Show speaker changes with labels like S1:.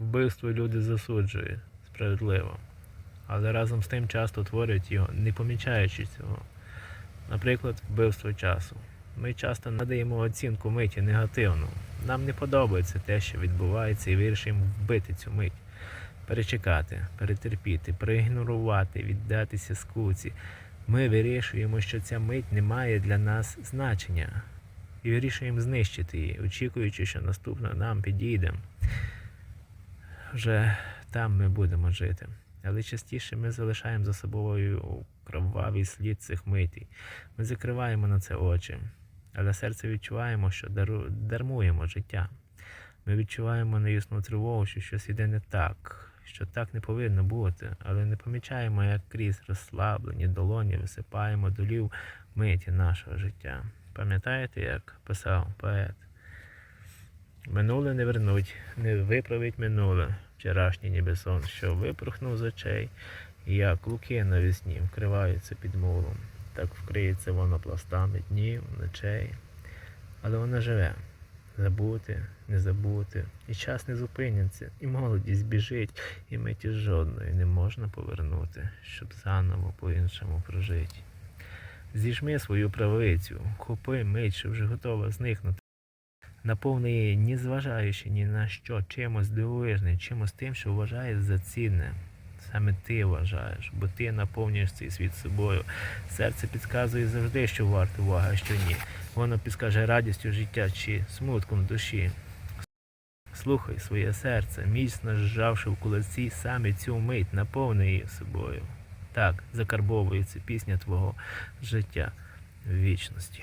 S1: Вбивство люди засуджують справедливо, але разом з тим часто творять його, не помічаючи цього. Наприклад, вбивство часу. Ми часто надаємо оцінку миті негативну. Нам не подобається те, що відбувається, і вирішуємо вбити цю мить. Перечекати, перетерпіти, проігнорувати, віддатися скуці. Ми вирішуємо, що ця мить не має для нас значення. І вирішуємо знищити її, очікуючи, що наступна нам підійде. Вже там ми будемо жити. Але частіше ми залишаємо за собою кровавий слід цих митей. Ми закриваємо на це очі, але серце відчуваємо, що дару... дармуємо життя. Ми відчуваємо неясну тривогу, що щось іде не так, що так не повинно бути, але не помічаємо, як крізь розслаблені долоні висипаємо долів миті нашого життя. Пам'ятаєте, як писав поет? Минуле не вернуть, не виправить минуле, вчорашній ніби сон, що випорхнув з очей, як луки навесні вкриваються під мулом, так вкриється воно пластами днів, ночей. Але воно живе. Забути, не забути, і час не зупиняться, і молодість біжить, і миті жодної не можна повернути, щоб заново по-іншому прожити. Зіжми свою правицю, купи мить, що вже готова зникнути. Її, ні ні на що, чимось дивовижним, чимось тим, що вважаєш за цінне. Саме ти вважаєш, бо ти наповнюєш цей світ собою. Серце підказує завжди, що варто уваги, а що ні. Воно підскаже радістю життя чи смутком душі. Слухай своє серце, міцно зжавши в кулаці саме цю мить, наповни її собою. Так закарбовується пісня твого життя в вічності.